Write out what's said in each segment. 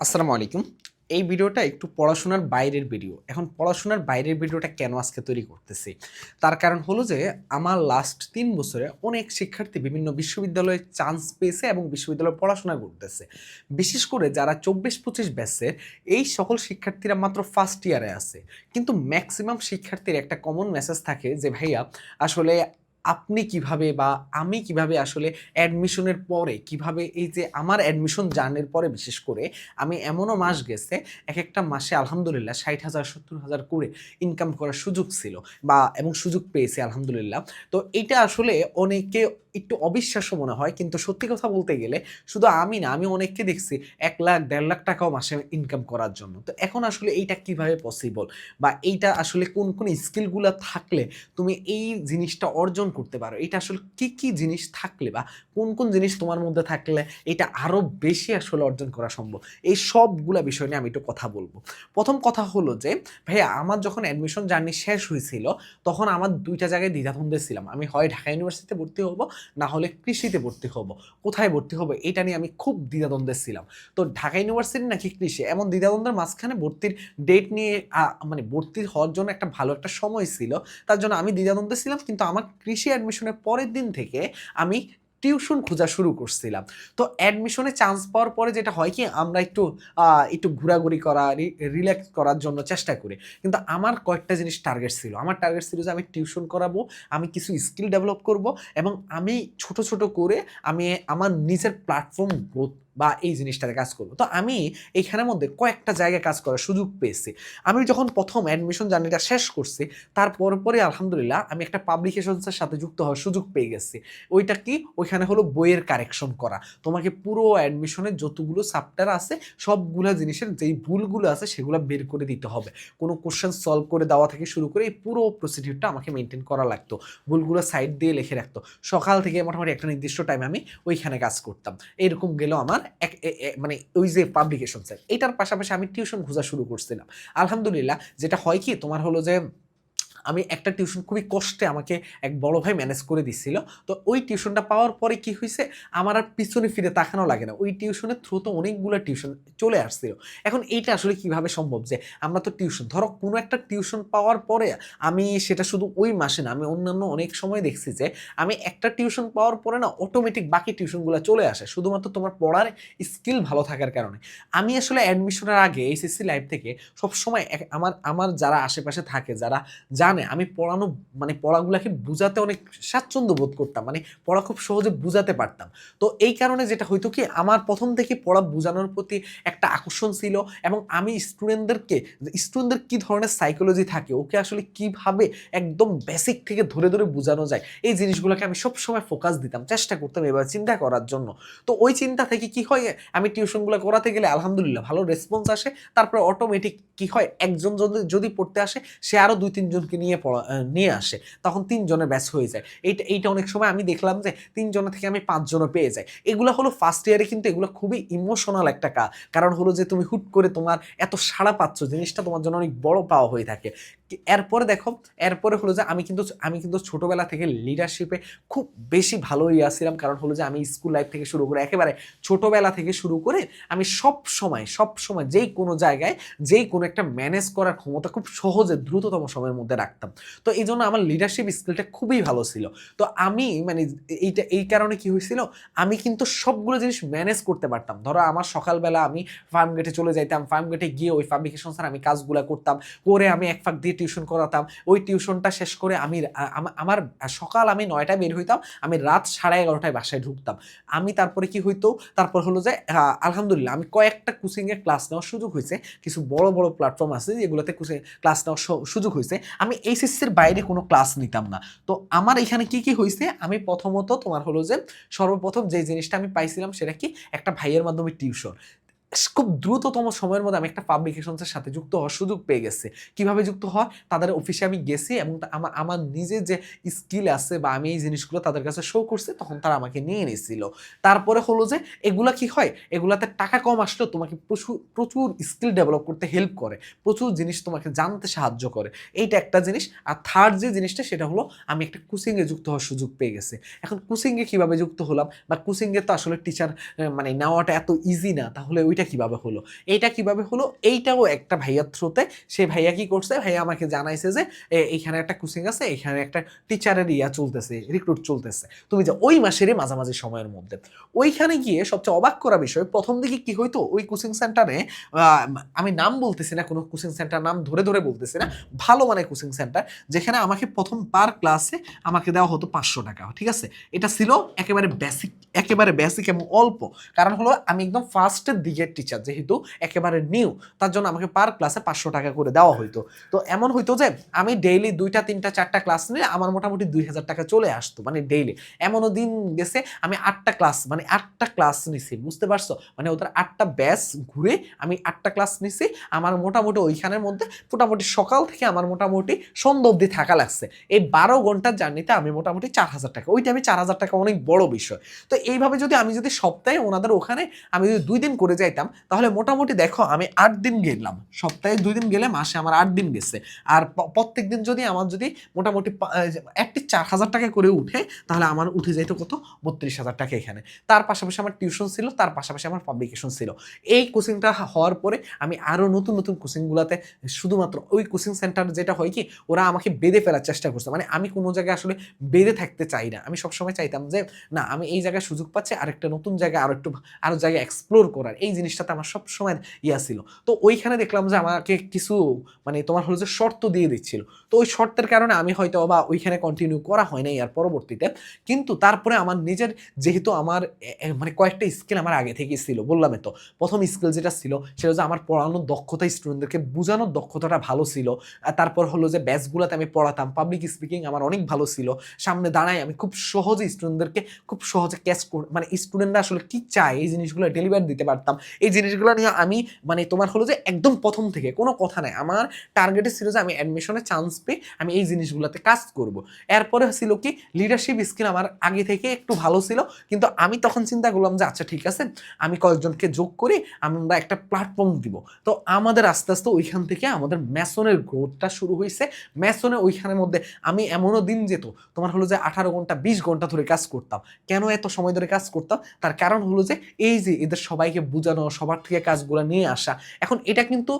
আসসালামু আলাইকুম। এই ভিডিওটা একটু পড়াশোনার বাইরের ভিডিও। এখন পড়াশোনার বাইরের ভিডিওটা কেন আজকে তৈরি করতেছি? তার কারণ হলো যে, আমার লাস্ট তিন বছরে অনেক শিক্ষার্থী বিভিন্ন বিশ্ববিদ্যালয়ে চান্স পেয়েছে এবং বিশ্ববিদ্যালয়ে পড়াশোনা করতেছে। বিশেষ করে যারা চব্বিশ পঁচিশ ব্যাচের এই সকল শিক্ষার্থীরা মাত্র ফার্স্ট ইয়ারে আছে। কিন্তু ম্যাক্সিমাম শিক্ষার্থীর একটা কমন মেসেজ থাকে যে, ভাইয়া, আসলে আপনি কীভাবে বা আমি কীভাবে আসলে অ্যাডমিশনের পরে কীভাবে এই যে আমার অ্যাডমিশন জার্নের পরে বিশেষ করে আমি এমনও মাস গেছে, এক একটা মাসে আলহামদুলিল্লাহ ষাট হাজার, সত্তর হাজার করে ইনকাম করার সুযোগ ছিল বা এবং সুযোগ পেয়েছে আলহামদুলিল্লাহ। তো এটা আসলে অনেকে একটু অবিশ্বাস্য মনে হয়, কিন্তু সত্যি কথা বলতে গেলে শুধু আমি না, আমি অনেককে দেখছি এক লাখ, দেড় লাখ টাকাও মাসে ইনকাম করার জন্য। তো এখন আসলে এইটা কীভাবে পসিবল বা এইটা আসলে কোন কোন স্কিলগুলো থাকলে তুমি এই জিনিসটা অর্জন করতে পারো? এটা আসলে কি কি জিনিস থাকলে বা কোন কোন জিনিস তোমার মধ্যে থাকলে এটা আরও বেশি আসলে অর্জন করা সম্ভব? এই সবগুলা বিষয় নিয়ে আমি একটু কথা বলব। প্রথম কথা হলো যে, ভাইয়া আমার যখন অ্যাডমিশন জার্নি শেষ হয়েছিল, তখন আমার দুইটা জায়গায় দ্বিধাদ্বন্দ্বে ছিলাম। আমি হয় ঢাকা ইউনিভার্সিটিতে ভর্তি হব না হলে কৃষিতে ভর্তি হব। কোথায় ভর্তি হব এটা নিয়ে আমি খুব দ্বিধাদ্বন্দ্বে ছিলাম। তো ঢাকা ইউনিভার্সিটি নাকি কৃষি? এমন দ্বিধাদ্বন্দ্বের মাঝখানে ভর্তির ডেট নিয়ে মানে ভর্তি হওয়ার জন্য একটা ভালো একটা সময় ছিল। তার জন্য আমি দ্বিধাদ্বন্দ্বে ছিলাম, কিন্তু আমার কৃষি অ্যাডমিশনের পরের দিন থেকে আমি টিউশন খোঁজা শুরু করছিলাম। তো অ্যাডমিশনে চান্স পাওয়ার পরে যেটা হয় কি, আমরা একটু একটু ঘোরাঘুরি করা রিল্যাক্স করার জন্য চেষ্টা করি। কিন্তু আমার কয়েকটা জিনিস টার্গেট ছিল। আমার টার্গেট ছিল যে আমি টিউশন করাবো, আমি কিছু স্কিল ডেভেলপ করব এবং আমি ছোট ছোট করে আমি আমার নিজের প্ল্যাটফর্ম গ্রোথ বা এই জিনিসটাতে কাজ করব। তো আমি এইখানের মধ্যে কয়েকটা জায়গায় কাজ করার সুযোগ পেয়েছি। আমি যখন প্রথম অ্যাডমিশন জার্নিটা শেষ করছি তারপর পরে আলহামদুলিল্লাহ আমি একটা পাবলিকেশনসের সাথে যুক্ত হওয়ার সুযোগ পেয়ে গেছি। ওইটা কি? ওইখানে হলো বইয়ের কারেকশন করা। তোমাকে পুরো অ্যাডমিশনের যতগুলো চ্যাপ্টার আছে, সবগুলো জিনিসের যেই ভুলগুলো আছে, সেগুলো বের করে দিতে হবে। কোনো কোশ্চেন সলভ করে দেওয়া থেকে শুরু করে এই পুরো প্রসিডিউরটা আমাকে মেনটেন করা লাগতো। ভুলগুলো সাইড দিয়ে লিখে রাখতো। সকাল থেকে মোটামুটি একটা নির্দিষ্ট টাইমে আমি ওইখানে কাজ করতাম। এরকম গেল আমার মানে ওই যে পাবলিকেশন স্যার এটার পাশাপাশি আমি টিউশন খোঁজা শুরু করছিলাম। আলহামদুলিল্লাহ, যেটা হয় কি, তোমার হলো যে আমি একটা টিউশন খুবই কষ্টে আমাকে এক বড় ভাই ম্যানেজ করে দিছিল। তো ওই টিউশনটা পাওয়ার পরে কি হয়েছে আমার আর পিছনে ফিরে তাকানো লাগে না। ওই টিউশনের থ্রু তো অনেকগুলো টিউশন চলে আসছিল। এখন এইটা আসলে কীভাবে সম্ভব যে আমরা তো টিউশন ধরো কোনো একটা টিউশন পাওয়ার পরে আমি সেটা শুধু ওই মাসে না, আমি অন্যান্য অনেক সময় দেখছি যে আমি একটা টিউশন পাওয়ার পরে না অটোমেটিক বাকি টিউশনগুলো চলে আসে। শুধুমাত্র তোমার পড়ার স্কিল ভালো থাকার কারণে। আমি আসলে অ্যাডমিশনের আগে এইচএসসি লাইফ থেকে সবসময় আমার আমার যারা আশেপাশে থাকে, যারা জানে আমি পড়ানো মানে পড়াগুলোকে বুঝাতে অনেক স্বাচ্ছন্দ্য বোধ করতাম মানে পড়া খুব সহজে বুঝাতে পারতাম। তো এই কারণে যেটা হইতো কি, আমার প্রথম থেকে পড়া বোঝানোর প্রতি একটা আকর্ষণ ছিল এবং আমি স্টুডেন্টদেরকে স্টুডেন্টদের কী ধরনের সাইকোলজি থাকে, ওকে আসলে কীভাবে একদম বেসিক থেকে ধরে ধরে বোঝানো যায়, এই জিনিসগুলোকে আমি সবসময় ফোকাস দিতাম, চেষ্টা করতাম এবার চিন্তা করার জন্য। তো ওই চিন্তা থেকে কি হয়, আমি টিউশনগুলো করাতে গেলে আলহামদুলিল্লাহ ভালো রেসপন্স আসে, তারপরে অটোমেটিক কি হয়, একজন যদি যদি পড়তে আসে, সে আরও দুই, তিনজনকে নিয়ে পড়া নিয়ে আসে, তখন তিনজনের ব্যাচ হয়ে যায়। এইটা এইটা অনেক সময় আমি দেখলাম যে তিনজনের থেকে আমি পাঁচজনও পেয়ে যাই। এগুলো হলো ফার্স্ট ইয়ারে কিন্তু এগুলো খুবই ইমোশনাল একটা কাজ। কারণ হলো যে তুমি হুট করে তোমার এত সাড়া পাচ্ছ, জিনিসটা তোমার জন্য অনেক বড় পাওয়া হয়ে থাকে। এরপরে দেখো, এরপরে হলো যে আমি কিন্তু আমি কিন্তু ছোটবেলা থেকে লিডারশিপে খুব বেশি ভালো আসছিলাম কারণ হলো যে আমি স্কুল লাইফ থেকে শুরু করে একেবারে ছোটবেলা থেকে শুরু করে আমি সব সময় সব সময় যেই কোনো জায়গায় যেই কোনো একটা ম্যানেজ করার ক্ষমতা খুব সহজে দ্রুততম সময়ের মধ্যে রাখতাম। তো এই জন্য আমার লিডারশিপ স্কিলটা খুবই ভালো ছিল। তো আমি মানে এইটা, এই কারণে কি হয়েছিল, আমি কিন্তু সবগুলো জিনিস ম্যানেজ করতে পারতাম। ধরো আমার সকালবেলা আমি ফার্ম গেটে চলে যাইতাম ফার্ম গেটে গিয়ে ওই পাবলিকেশন স্যার আমি কাজগুলো করতাম, করে আমি এক ফাঁক দিয়ে টিউশন করাতাম, ওই টিউশনটা শেষ করে আমি আমার সকাল আমি নয়টায় বের হইতাম, আমি রাত সাড়ে এগারোটায় বাসায় ঢুকতাম। আমি তারপরে কি হইতো, তারপর হলো যে আলহামদুলিল্লাহ আমি কয়েকটা কোচিংয়ে ক্লাস নেওয়ার সুযোগ হয়েছে কিছু বড় বড় প্ল্যাটফর্ম আছে যেগুলোতে কোচিং ক্লাস নেওয়ার সুযোগ হয়েছে আমি এইচএসসির বাইরে কোনো ক্লাস নিতাম না। তো আমার এখানে কি কি হয়েছে আমি প্রথমত তোমার হলো যে, সর্বপ্রথম যে জিনিসটা আমি পাইছিলাম সেটা কি, একটা ভাইয়ের মাধ্যমে টিউশন। খুব দ্রুততম সময়ের মধ্যে আমি একটা পাবলিকেশনসের সাথে যুক্ত হওয়ার সুযোগ পেয়ে গেছে। কীভাবে যুক্ত হয় তাদের অফিসে আমি গেছি এবং আমার আমার নিজের যে স্কিল আছে বা আমি এই জিনিসগুলো তাদের কাছে শো করছি, তখন তারা আমাকে নিয়ে নিয়েছিল তারপরে হলো যে, এগুলা কি হয়? এগুলাতে টাকা কম আসলেও তোমাকে প্রচুর প্রচুর স্কিল ডেভেলপ করতে হেল্প করে, প্রচুর জিনিস তোমাকে জানতে সাহায্য করে। এইটা একটা জিনিস। আর থার্ড যে জিনিসটা, সেটা হলো আমি একটা কোচিংয়ে যুক্ত হওয়ার সুযোগ পেয়ে গেছি। এখন কোচিংয়ে কীভাবে যুক্ত হলাম? বা কোচিংয়ে তো আসলে টিচার মানে নেওয়াটা এত ইজি না, তাহলে ওইটা কীভাবে হলো? এইটা কীভাবে হলো? এইটাও একটা ভাইয়ার থ্রুতে সে ভাইয়া কি করছে? ভাইয়া আমাকে জানাইছে যে এ, এইখানে একটা কোচিং আছে এখানে একটা টিচারের ইয়া চলতেছে রিক্রুট চলতেছে। তুমি যে ওই মাসেরই মাঝামাঝি সময়ের মধ্যে। ওইখানে গিয়ে সবচেয়ে অবাক করা বিষয় প্রথম দিকে কি হইতো? ওই কোচিং সেন্টারে আমি নাম বলতেছি না কোনো কোচিং সেন্টার নাম ধরে ধরে বলতেছি না ভালো মানে কোচিং সেন্টার যেখানে আমাকে প্রথম পার ক্লাসে আমাকে দেওয়া হতো পাঁচশো টাকা ঠিক আছে? এটা ছিল একেবারে বেসিক একেবারে বেসিক এবং অল্প। কারণ হলো আমি একদম ফার্স্টের দিকের টিচার যেহেতু একেবারে নিউ তার জন্য আমাকে পার ক্লাসে পাঁচশো টাকা করে দেওয়া হইতো। তো এমন হইতো যে আমি ডেইলি দুইটা, তিনটা, চারটা ক্লাস নিলে আমার মোটামুটি দুই হাজার টাকা চলে আসতো মানে ডেইলি এমনও দিন গেছে আমি আটটা ক্লাস মানে আটটা ক্লাস নিছি, বুঝতে পারছ? মানে ওদের আটটা ব্যাচ ঘুরে আমি আটটা ক্লাস নিছি, আমার মোটামুটি ওইখানের মধ্যে মোটামুটি সকাল থেকে আমার মোটামুটি সন্ধ্যা অবধি থাকা লাগছে। এই বারো ঘণ্টার জার্নিতে আমি মোটামুটি চার হাজার টাকা ওই টাইমে চার হাজার টাকা অনেক বড় বিষয়। তো এইভাবে যদি আমি যদি সপ্তাহে ওনাদের ওখানে আমি যদি দুই দিন করে যাইতাম তাহলে মোটামুটি দেখো আমি আট দিন গেলাম। সপ্তাহে দুই দিন গেলে মাসে আমার আট দিন গেছে। আর প্রত্যেক দিন যদি আমার যদি মোটামুটি একটি চার হাজার টাকা করে উঠে, তাহলে আমার উঠে যাইতো কত? বত্রিশ হাজার টাকা এখানে। তার পাশাপাশি আমার টিউশন ছিল, তার পাশাপাশি আমার পাবলিকেশন ছিল। এই কোচিংটা হওয়ার পরে আমি আরও নতুন নতুন কোচিংগুলোতে শুধুমাত্র ওই কোচিং সেন্টার যেটা হয় কি, ওরা আমাকে বেঁধে ফেলার চেষ্টা করছে। মানে আমি কোনো জায়গায় আসলে বেঁধে থাকতে চাই না। আমি সবসময় চাইতাম যে, না, আমি এই জায়গায় সুযোগ পাচ্ছি, আরেকটা নতুন জায়গায় আরও একটু আরও জায়গায় এক্সপ্লোর করার। এই জিনিসটাতে আমার সব সময় ইয়া ছিল। তো ওইখানে দেখলাম যে আমাকে কিছু মানে তোমার হলো যে শর্ত দিয়ে দিচ্ছিল। তো ওই শর্তের কারণে আমি হয়তো বা ওইখানে কন্টিনিউ করা হয় নাই আর পরবর্তীতে। কিন্তু তারপরে আমার নিজের যেহেতু আমার মানে কয়েকটা স্কিল আমার আগে থেকেই ছিল বললামই তো প্রথম স্কিল যেটা ছিল, সেটা হচ্ছে আমার পড়ানোর দক্ষতা স্টুডেন্টদেরকে বোঝানোর দক্ষতাটা ভালো ছিল। তারপর হলো যে ব্যাচগুলোতে আমি পড়াতাম পাবলিক স্পিকিং আমার অনেক ভালো ছিল। সামনে দাঁড়ায় আমি খুব সহজে স্টুডেন্টদেরকে খুব সহজে ক্যাচ মানে স্টুডেন্টরা আসলে কি চায়, এই জিনিসগুলো ডেলিভার দিতে পারতাম। এই জিনিসগুলো নিয়ে আমি মানে তোমার হলো যে একদম প্রথম থেকে কোনো কথা নাই। আমার টার্গেটে ছিল যে আমি অ্যাডমিশনে চান্স পেয়ে আমি এই জিনিসগুলোতে কাজ করব। এরপরে ছিল কি লিডারশিপ স্কিল আমার আগে থেকে একটু ভালো ছিল, কিন্তু আমি তখন চিন্তা করলাম যে আচ্ছা ঠিক আছে, আমি কয়েকজনকে যোগ করে আমরা একটা প্ল্যাটফর্ম দিব। তো আমাদের আস্তে আস্তে ওইখান থেকে আমাদের ম্যাসনের গ্রোথটা শুরু হয়েছে। ম্যাসনে ওইখানের মধ্যে আমি এমনও দিন যেত, তোমার হলো যে আঠারো ঘণ্টা, বিশ ঘণ্টা ধরে কাজ করতাম। কেন এত সময় ধরে কাজ করতাম? তার কারণ হলো যে, এই যে এদের সবাইকে বোঝানো, সবার থেকে কাজগুলো নিয়ে আসা, এখন এটা কিন্তু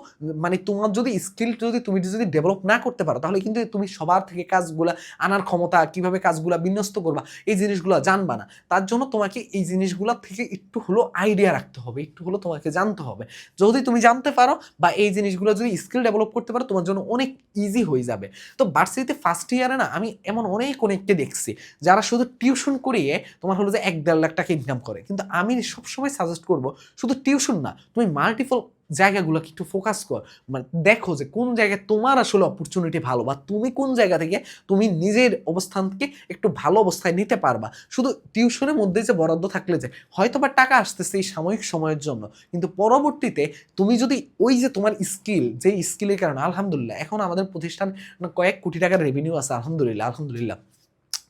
মানে তোমার যদি স্কিল যদি তুমি যদি ডেভেলপ না করতে পারো তাহলে কিন্তু তুমি সবার থেকে কাজগুলা, আনার ক্ষমতা, কীভাবে কাজগুলা বিন্যস্ত করবা, এই জিনিসগুলো জানবা না। তার জন্য তোমাকে এই জিনিসগুলো থেকে একটু হলো আইডিয়া রাখতে হবে, একটু হলো তোমাকে জানতে হবে। যদি তুমি জানতে পারো বা এই জিনিসগুলো যদি স্কিল ডেভেলপ করতে পারো, তোমার জন্য অনেক ইজি হয়ে যাবে। তো ভার্সিটিতে ফার্স্ট ইয়ারে না, আমি এমন অনেক, অনেককে দেখছি, যারা শুধু টিউশন করিয়ে তোমার হলো যে এক দেড় লাখ টাকা ইনকাম করে। কিন্তু আমি সবসময় সাজেস্ট করব, শুধু টিউশন না, তুমি মাল্টিপল জায়গাগুলোকে একটু ফোকাস কর। মানে দেখো যে কোন জায়গায় তোমার আসলে অপরচুনিটি ভালো বা তুমি কোন জায়গা থেকে তুমি নিজের অবস্থানকে একটু ভালো অবস্থায় নিতে পারবা। শুধু টিউশনের মধ্যে যে বরাদ্দ থাকলে যে হয়তো বা টাকা আসতেছে এই সাময়িক সময়ের জন্য, কিন্তু পরবর্তীতে তুমি যদি ওই যে তোমার স্কিল যে স্কিলের কারণে, আলহামদুলিল্লাহ, এখন আমাদের প্রতিষ্ঠান কয়েক কোটি টাকার রেভিনিউ আছে, আলহামদুলিল্লাহ আলহামদুলিল্লাহ।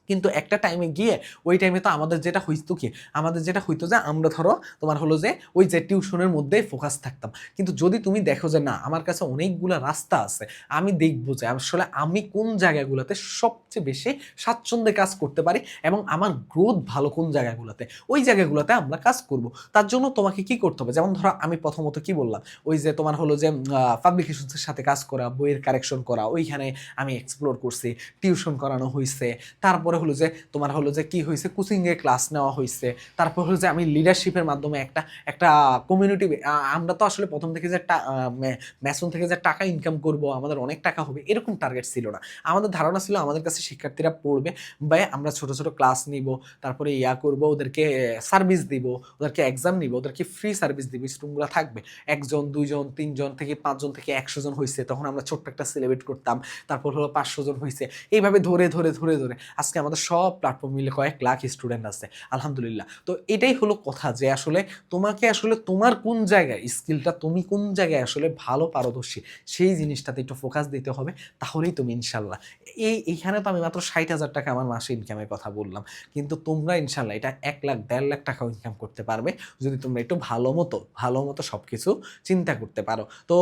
কিন্তু একটা টাইমে গিয়ে ওই টাইমে তো আমাদের যেটা হইতো কি? আমাদের যেটা হইতো যে, আমরা ধরো তোমার হলো যে, ওই যে টিউশনের মধ্যেই ফোকাস থাকতাম। কিন্তু যদি তুমি দেখো যে, না, আমার কাছে অনেকগুলো রাস্তা আছে, আমি দেখব যে, আসলে আমি কোন জায়গাগুলোতে সবচেয়ে বেশি স্বাচ্ছন্দ্যে কাজ করতে পারি এবং আমার গ্রোথ ভালো কোন জায়গাগুলোতে? ওই জায়গাগুলোতে আমরা কাজ করব। তার জন্য তোমাকে কি করতে হবে? যেমন ধরো, আমি প্রথমত কি বললাম? ওই যে তোমার হলো যে পাবলিকেশনসের সাথে কাজ করা, বইয়ের কারেকশন করা, ওইখানে আমি এক্সপ্লোর করছি টিউশন করানো হয়েছে তারপরে হলো যে, তোমার হলো যে কি হয়েছে কোচিংয়ে ক্লাস নেওয়া হয়েছে। তারপর হলো যে আমি লিডারশিপের মাধ্যমে একটা একটা কমিউনিটি আমরা তো আসলে প্রথম থেকে যে ম্যাসন থেকে যে টাকা ইনকাম করব, আমাদের অনেক টাকা হবে, এরকম টার্গেট ছিল না। আমাদের ধারণা ছিল আমাদের কাছে শিক্ষার্থীরা পড়বে বা আমরা ছোট ছোট ক্লাস নিব, তারপরে ইয়া করব, ওদেরকে সার্ভিস দিব, ওদেরকে এক্সাম নিব, ওদেরকে ফ্রি সার্ভিস দিব স্টুডেন্টগুলো থাকবে। একজন, দুইজন, তিনজন থেকে পাঁচজন থেকে একশো জন হয়েছে, তখন আমরা ছোট্ট একটা সেলিব্রেট করতাম, তারপর হলো পাঁচশো জন হয়েছে। এইভাবে ধরে ধরে ধরে ধরে, আজকে আমাদের সব প্ল্যাটফর্ম মিলে কয়েক লাখ স্টুডেন্ট আছে, আলহামদুলিল্লাহ। তো এটাই হলো কথা যে আসলে তোমাকে আসলে তোমার কোন জায়গায় স্কিলটা তুমি কোন জায়গায় আসলে ভালো পারদর্শী, সেই জিনিসটাতে একটু ফোকাস দিতে হবে, তাহলেই তুমি ইনশাল্লাহ। এই এইখানে তো আমি মাত্র ষাট হাজার টাকা আমার মাসে ইনকামের কথা বললাম, কিন্তু তোমরা ইনশাল্লাহ এটা এক লাখ, দেড় লাখ টাকাও ইনকাম করতে পারবে, যদি তোমরা একটু ভালো মতো ভালো মতো সব কিছু চিন্তা করতে পারো। তো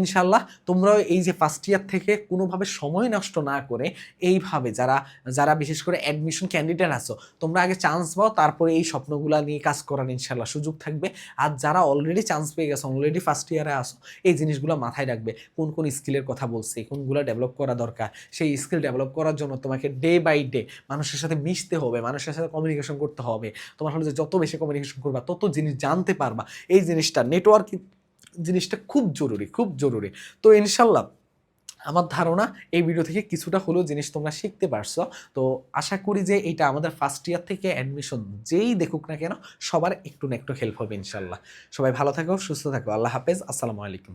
ইনশাল্লাহ তোমরাও এই যে ফার্স্ট ইয়ার থেকে কোনোভাবে সময় নষ্ট না করে, এইভাবে যারা যারা বিশেষ বিশেষ করে অ্যাডমিশন ক্যান্ডিডেট আছো, তোমরা আগে চান্স পাও, তারপরে এই স্বপ্নগুলা নিয়ে কাজ করার ইনশাল্লাহ সুযোগ থাকবে। আর যারা অলরেডি চান্স পেয়ে গেছো অলরেডি ফার্স্ট ইয়ারে আসো এই জিনিসগুলো মাথায় রাখবে, কোন কোন স্কিলের কথা বলছি, কোনগুলো ডেভেলপ করা দরকার, সেই স্কিল ডেভেলপ করার জন্য তোমাকে ডে বাই ডে মানুষের সাথে মিশতে হবে, মানুষের সাথে কমিউনিকেশন করতে হবে। তোমার হলো যে যত বেশি কমিউনিকেশন করবা, তত জিনিস জানতে পারবা। এই জিনিসটা নেটওয়ার্কিং জিনিসটা খুব জরুরি খুব জরুরি। তো ইনশাল্লাহ আমার ধারণা এই ভিডিও থেকে কিছুটা হলেও জিনিস তোমরা শিখতে পারছ। তো আশা করি যে এটা আমাদের ফার্স্ট ইয়ার থেকে অ্যাডমিশন যেই দেখুক না কেন সবার একটু না একটু হেল্প হবে ইনশাল্লাহ। সবাই ভালো থাকো, সুস্থ থাকো। আল্লাহ হাফেজ। আসসালামু আলাইকুম।